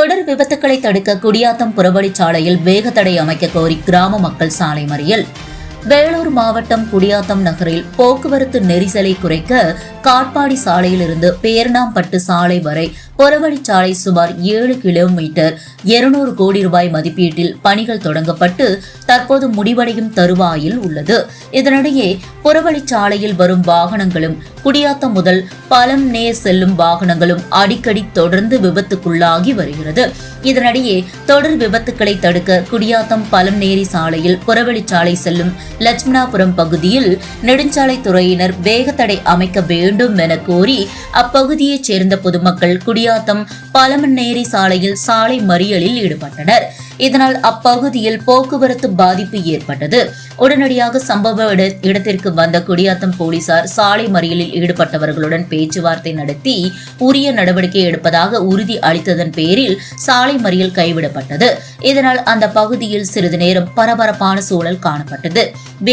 தொடர் விபத்துக்களை தடுக்க குடியாத்தம் புறவழிச்சாலையில் வேகத்தடை அமைக்க கோரி கிராம மக்கள் சாலை மறியல். வேலூர் மாவட்டம் குடியாத்தம் நகரில் போக்குவரத்து நெரிசலை குறைக்க காட்பாடி சாலையிலிருந்து பேரணாம்பட்டு சாலை வரை புறவழிச்சாலை சுமார் ஏழு கிலோமீட்டர் இருநூறு கோடி ரூபாய் மதிப்பீட்டில் பணிகள் தொடங்கப்பட்டு தற்போது முடிவடையும் தருவாயில் உள்ளது. இதனிடையே புறவழிச்சாலையில் வரும் வாகனங்களும் குடியாத்தம் முதல் பலம் நேர் செல்லும் வாகனங்களும் அடிக்கடி தொடர்ந்து விபத்துக்குள்ளாகி வருகிறது. இதனிடையே தொடர் விபத்துக்களை தடுக்க குடியாத்தம் பலம் நேரி சாலையில் புறவழிச்சாலை செல்லும் லட்சுமணாபுரம் பகுதியில் நெடுஞ்சாலைத்துறையினர் வேகத்தடை அமைக்க வேண்டும் என கோரி அப்பகுதியைச் சேர்ந்த பொதுமக்கள் குடியாத்தம் பலமநேரி சாலையில் சாலை மறியலில் ஈடுபட்டனர். இதனால் அப்பகுதியில் போக்குவரத்து பாதிப்பு ஏற்பட்டது. உடனடியாக சம்பவ இட- இடத்திற்கு வந்த குடியாத்தம் போலீசார் சாலை மறியலில் ஈடுபட்டவர்களுடன் பேச்சுவார்த்தை நடத்தி உரிய நடவடிக்கை எடுப்பதாக உறுதி அளித்ததன் பேரில் சாலை மறியல் கைவிடப்பட்டது. இதனால் அந்த பகுதியில் சிறிது நேரம் பரபரப்பான சூழல் காணப்பட்டது. de